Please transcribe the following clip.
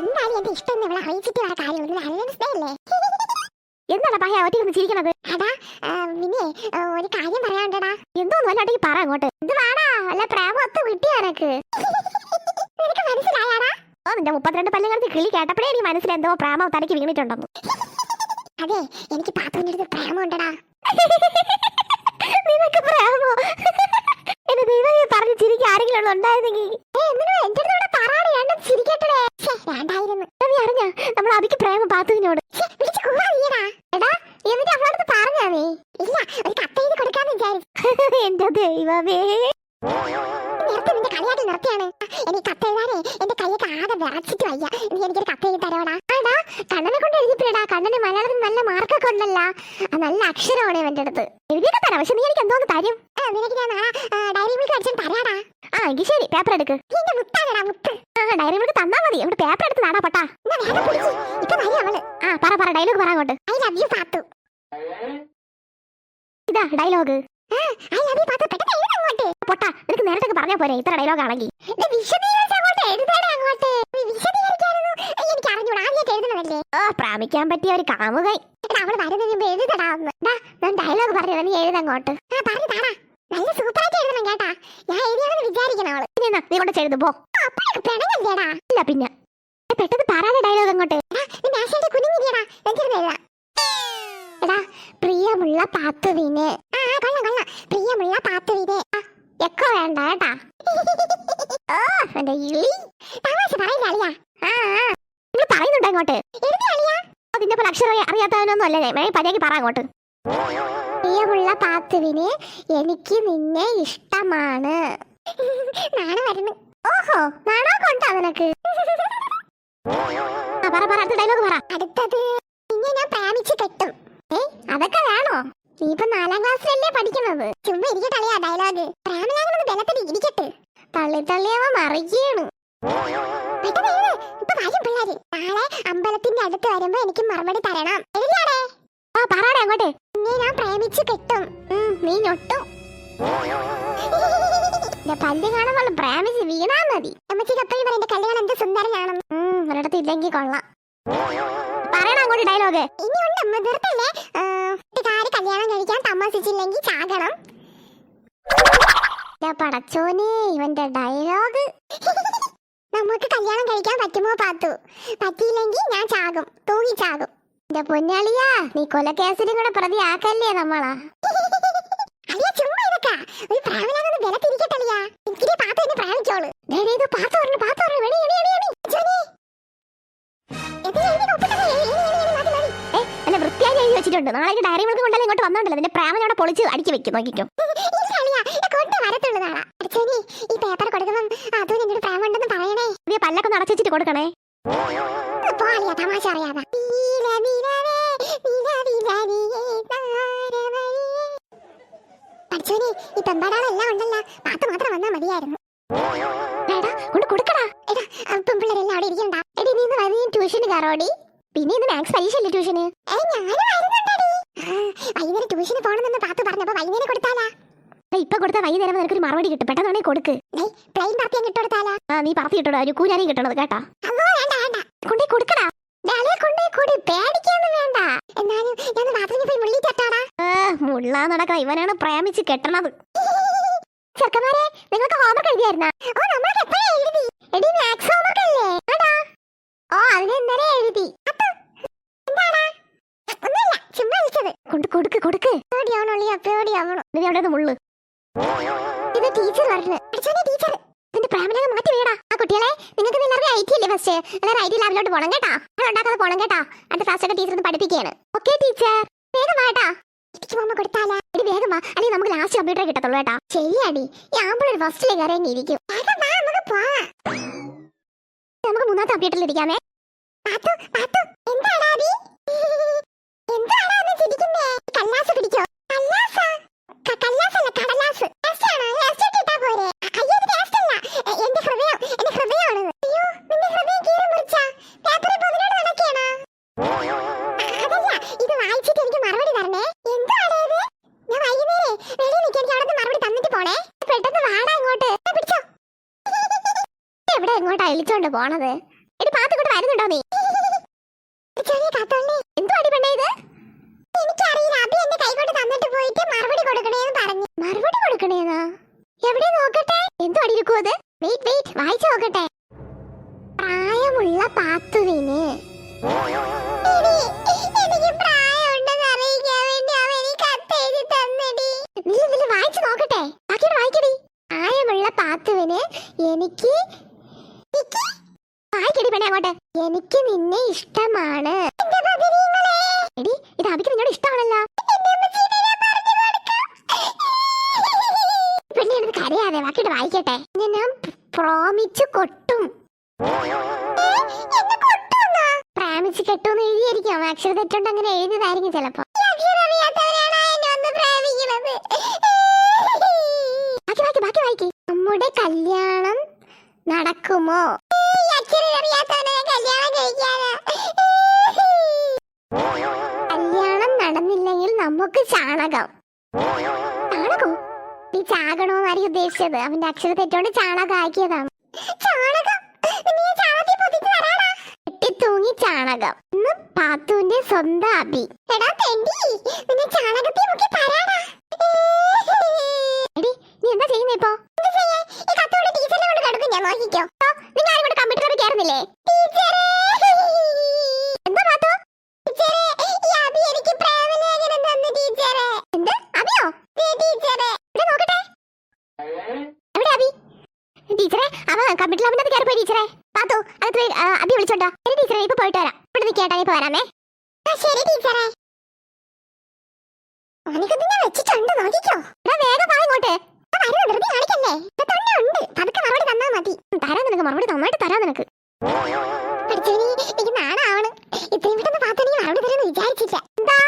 എന്തായാലും എന്റെ ഇഷ്ടം എന്ന് ഇവിടെ അറിയിച്ചിട്ട് വേറെ കാര്യമുള്ളൂ അല്ലേ എന്താണ് പയ്യ ഒറ്റ ഒന്ന് ചിരിക്കണത് അടാ പിന്നെ ഒരു കാര്യം പറയാനുണ്ടടാ. എന്തോന്നും അല്ലാണ്ടെങ്കിൽ പറ അങ്ങോട്ട്. ഇത് വാടാ വല്ല പ്രേമൊത്ത് കിട്ടിയ എനക്ക് നിനക്ക് മനസ്സിലായാടാ? ഓ നിന്റെ മുപ്പത്തിരണ്ട് പല്ലുകൾക്ക് കിളി കേട്ടപ്പോഴേ എനിക്ക് മനസ്സിൽ എന്തോ പ്രാമ തനിക്ക് വീണിട്ടുണ്ടെന്ന്. അതെ എനിക്ക് പാത്തുവിന്റെ അടുത്ത് പ്രേമമുണ്ടടാ. നിനക്ക് പ്രാമോ എന്റെ ദൈവമേ പറഞ്ഞ് ചിരിക്കാൻ ആരെങ്കിലും ഉണ്ടായിരുന്നെങ്കിൽ. അറിഞ്ഞ? നമ്മൾ അഭിക്ക് പ്രേമ പാത്തുവിനോട്. എന്റെ ദൈവമേ. നേരത്തെ നിന്റെ കളിയാട്ടി നിർത്തിയാണ്. എനിക്ക് കത്ത് എഴുതാനേ എന്റെ കൈയൊക്കെ ആകെ വിറച്ചിട്ട് വയ്യ. നീ എനിക്കൊരു കത്ത് എഴുതി തരോടാ. ആടാ കണ്ണനെ കൊണ്ട് എഴുതിപ്പിടാ കണ്ണന് മലയാളത്തിൽ നല്ല മാർക്കൊക്കെ ഉണ്ടല്ല. നല്ല അക്ഷരമാണ് ഇവന്റെ അടുത്ത്. എഴുതിയൊക്കെ തരാം പക്ഷെ നീ എനിക്ക് എന്തോന്ന് തരും. നിനക്ക് ഞാൻ എങ്കിൽ ശരി പേപ്പർ എടുക്ക്. ഡയറി നമുക്ക് തന്നാ മതി. അവിടെ പേപ്പർ എടുത്ത് നാടാ പട്ടാ. ആ പറ പറ ഡയലോഗ് പറ അങ്ങോട്ട്. I love you Pathu. ഇതാ dialogue I love you Pathu. പെട്ടെന്ന് എഴുതാ അങ്ങോട്ട് പൊട്ടാ നിനക്ക് നേരത്തെ പറഞ്ഞാ പോരെ ഇത്ര ഡയലോഗ് ആണെങ്കിൽ. പ്രാപിക്കാൻ പറ്റിയ ഒരു കാമുകൈ അവൾ വരുന്നതിന് മുമ്പ് എഴുതടാ ഒന്ന്. ഡയലോഗ് പറഞ്ഞു നീ എഴുതങ്ങോട്ട്. ആ പറഞ്ഞു താടാ നല്ല എഴുതണം കേട്ടാ ഞാൻ എഴുതിയാണെന്ന് വിചാരിക്കണ അവൾ. നീ കൊണ്ട് ചെയ്തു പോ. പിണങ്ങല്ലേടാ ഇല്ല പിന്നെ. പെട്ടെന്ന് പറയാതെ ഡയലോഗ് അങ്ങോട്ട്. എനിക്കിരുന്ന് എഴുതാം എടാ. പ്രിയമുള്ള പാത്തുവിന് ആ കൊള്ളാം കൊള്ളാം. പ്രിയമുള്ള പാത്തുവിന് എക്കോ വേണ്ട കേട്ടാ. ഓ എന്റെ ഇളി തമാശ പറയില്ല അളിയാ. ആ നിങ്ങൾ പറയുന്നുണ്ട് അങ്ങോട്ട്? എഴുതി അളിയാ. അതിന്റെ പോലെ അക്ഷരം അറിയാത്തവനൊന്നും അല്ലേ? പതിയാക്കി പറ അങ്ങോട്ട്. പ്രിയമുള്ള പാത്തുവിനെ എനിക്ക് നിന്നെ ഇഷ്ടമാണ്. നാളെ വരുന്നു ഓഹോ നാണോ കൊണ്ടാ നിനക്ക്? പറ പറ അടുത്ത ഡയലോഗ് പറ. അടുത്തത് നിന്നെ ഞാൻ പ്രേമിച്ച് കെട്ടും. ഏ അതൊക്കെ വേണോ? നീ ഇപ്പൊ നാലാം ക്ലാസ്സിലല്ലേ പഠിക്കുന്നത്? ചുമ്മാ ഇരിക്കട്ടെ അളിയാ ഡയലോഗ് പ്രേമലാകുന്നത് ബലത്തിൽ ഇരിക്കട്ടെ. തള്ളി തള്ളിയവ മറിയാണ്. ഇപ്പൊ വരും പിള്ളേര്. നാളെ അമ്പലത്തിന്റെ അടുത്ത് വരുമ്പോ എനിക്ക് മറുപടി തരണം. എഴുതിയാടേ? ആ പറയാടെ അങ്ങോട്ട്. നിന്നെ ഞാൻ പ്രേമിച്ച് കെട്ടും. നീ ഞൊട്ടും. പല്ല് കാണുമ്പോൾ പ്രേമിച്ച് വീണാ മതി. അമ്മച്ചിക്ക് എപ്പോഴും പറയും കല്യാണം എന്ത് സുന്ദരനാണെന്ന്. ഒരിടത്ത് ഇല്ലെങ്കിൽ കൊള്ളാം. പറയണ അങ്ങോട്ട് ഡയലോഗ് ഇനി ഉണ്ട് അമ്മ വെറുതല്ലേ കാര് കല്യാണം കഴിക്കാൻ താമസിച്ചില്ലെങ്കിൽ ചാകണം. പടച്ചോനെ ഇവന്റെ ഡയലോഗ് നമുക്ക് കല്യാണം കഴിക്കാൻ പറ്റുമോ പാത്തു? പറ്റിയില്ലെങ്കിൽ ഞാൻ ചാകും. തൂങ്ങി ചാകും. എന്റെ പൊന്നാളിയാ നീ കൊലക്കേസിലും കൂടെ പ്രതി ആക്കല്ലേ നമ്മളാ. വെച്ചിട്ടുണ്ട്. നാളെ ഡയറി മിൽക്ക് കൊണ്ടല്ലേ ഇങ്ങോട്ട് വന്നോണ്ടല്ലോ. നിന്റെ പ്രാമനോടെ പൊളിച്ച് അടുക്കി വെക്കും. നോക്കിക്കും. ഈ പേപ്പർ കൊടുക്കുമ്പം അതും എന്നോട് പ്രേമുണ്ടെന്ന് പറയണേ. പല്ലൊക്കെ വെച്ചിട്ട് കൊടുക്കണേ. പോ തമാശ അറിയാതെ. പഠിച്ചോനെ ഈ പെമ്പാടാളെല്ലാം ഉണ്ടല്ലോ. പാത്ത് മാത്രം വന്നാ മതിയായിരുന്നു. കൊണ്ട് കൊടുക്കടാ. ആ, പെമ്പിള്ളേരെല്ലാം അവിടെ ഇരിക്കണ്ട. എടി നീ ഇന്ന് വൈകുന്നേരം ട്യൂഷന് കയറോടി. പിന്നെ ഇന്ന് മാത്സ് പരീക്ഷ അല്ലേ ട്യൂഷന്? വൈകുന്നേരം ട്യൂഷന് പോകണമെന്ന് പാത്ത് പറഞ്ഞപ്പോ വൈകുന്നേരം കൊടുത്താലാ. ഇപ്പൊ കൊടുത്ത വൈകുന്നേരം നിനക്ക് ഒരു മറുപടി കിട്ടും. പെട്ടെന്ന് കൊടുക്ക്. പ്ലെയിൻ ആ നീ പറത്തി കിട്ടണോ ഒരു കൂനാരി കിട്ടണത് കേട്ടാ. കൊണ്ടേ കൊടുക്കടാ. ഇവനാണ് പ്രേമിച്ച് കെട്ടണത്. ചെറുക്കന്മാരെ നിങ്ങൾക്ക് ഹോംവർക്ക് എഴുതിയായിരുന്ന? ഓ നമ്മളൊക്കെ എപ്പോഴാ എഴുതി? എടി മാത്സ് ഹോംവർക്ക് അല്ലേ? ആടാ. ഓ അതിന് ഇന്നലെ എഴുതി. കൊണ്ട് കൊടുക്ക് കൊടുക്ക്. പേടിയാവണം അവിടെ നിന്ന് മുള്ളു. ഇത് ടീച്ചർ പറഞ്ഞു പഠിച്ചോനെ ടീച്ചർ ഇതിന്റെ പ്രേമനൊക്കെ മാറ്റി വീടാ ആ കുട്ടികളെ നിങ്ങൾക്ക് എല്ലാവരും ഐ ടി അല്ലേ ഫസ്റ്റ് എല്ലാവരും ഐ ടി ലാബിലോട്ട് പോണം കേട്ടാ. അത് ഉണ്ടാക്കാതെ പോണം കേട്ടാ. അടുത്ത ക്ലാസ് ഒക്കെ ടീച്ചർ പഠിപ്പിക്കുകയാണ്. ഓക്കെ ടീച്ചർ വേഗം വാട്ടാ എനിക്ക് മമ്മ കൊടുത്താലാ. ഇടി വേഗം വാ. അല്ലെങ്കിൽ നമുക്ക് ലാസ്റ്റ് കമ്പ്യൂട്ടർ കിട്ടത്തുള്ളൂ കേട്ടാ. ശരിയാടി. ഈ ആമ്പിളൊരു ഫസ്റ്റിൽ കയറി ഇരിക്കും. നമുക്ക് മൂന്നാമത്തെ കമ്പ്യൂട്ടറിൽ ഇരിക്കാമേ. പാത്തു പാത്തു. എന്താടാ എന്താടാ ചിരിക്കുന്നേ? കല്ലാസ വിളിച്ചോണ്ട് പോണത്? എടി പാത്ത് കൊണ്ട് വരുന്നുണ്ടോ നീ? ചെറിയ താത്തോണ്ടേ എന്തോ അടി പെണ്ണേ ഇത്? എനിക്കറിയില്ല അബി എന്റെ കൈകൊണ്ട് തന്നിട്ട് പോയിട്ട് മറുപടി കൊടുക്കണേന്ന് പറഞ്ഞു. മറുപടി കൊടുക്കണേന്നാ? എവിടെ നോക്കട്ടെ? എന്തോ അടി അത് വെയിറ്റ് വെയിറ്റ് വായിച്ചു നോക്കട്ടെ. പ്രായമുള്ള പാത്തുവിന് എടി, എനിക്ക് പ്രായമുണ്ടെന്ന് അറിയിക്കാൻ വേണ്ടി അവൻ എനിക്ക് കത്തെഴുതി തന്നെടി നില്ല് നില്ല് വായിച്ചു നോക്കട്ടെ ബാക്കിയോട് വായിക്കടി പ്രായമുള്ള പാത്തുവിന് എനിക്ക് വായിക്കടി പെണ്ണെ അങ്ങോട്ട് എനിക്ക് നിന്നെ ഇഷ്ടമാണ്. എടി ഇത് അബിക്ക് നിന്നോട് ഇഷ്ടമാണല്ലോ. പെണ്ണെ വായിക്കട്ടെ. ഞാൻ പ്രോമിച്ചു കൊട്ടും. അക്ഷര അങ്ങനെ ചിലപ്പോ. ബാക്കി ബാക്കി നമ്മുടെ കല്യാണം നടക്കുമോ? നമുക്ക് ചാണകം. ചാണകം? നീ ചാകണോന്നായിരിക്കും ഉദ്ദേശിച്ചത്. അവന്റെ അക്ഷര തെറ്റോണ്ട് ചാണകം? ആക്കിയതാണ് തൂങ്ങി ചാണകം. ഇന്ന് പാത്തുവിന്റെ സ്വന്തം എടാ നിന്നെ നീ എന്താ ചെയ്യുന്നേ ഇപ്പൊ? കൊണ്ട് ഞാൻ കൊണ്ട് കമ്പ്യൂട്ടറിൽ ടീച്ചറേ! അവൻ കമ്പ്യൂട്ടർ ലാബിനകത്ത് കയറി പോയി ടീച്ചറെ. പാത്തു അത് അഭി വിളിച്ചോണ്ടോ ശരി ടീച്ചറെ ഇപ്പൊ പോയിട്ട് വരാം. ഇവിടെ നിൽക്കേട്ടാ ഇപ്പൊ വരാമേ. ശരി ടീച്ചറെ. വേഗം വാ ഇങ്ങോട്ട്. കാണിക്കല്ലേ? ഉണ്ട്. തന്നാ മതി. നിനക്ക് നിനക്ക്. എനിക്ക് പാത്തണെങ്കിൽ എന്താ?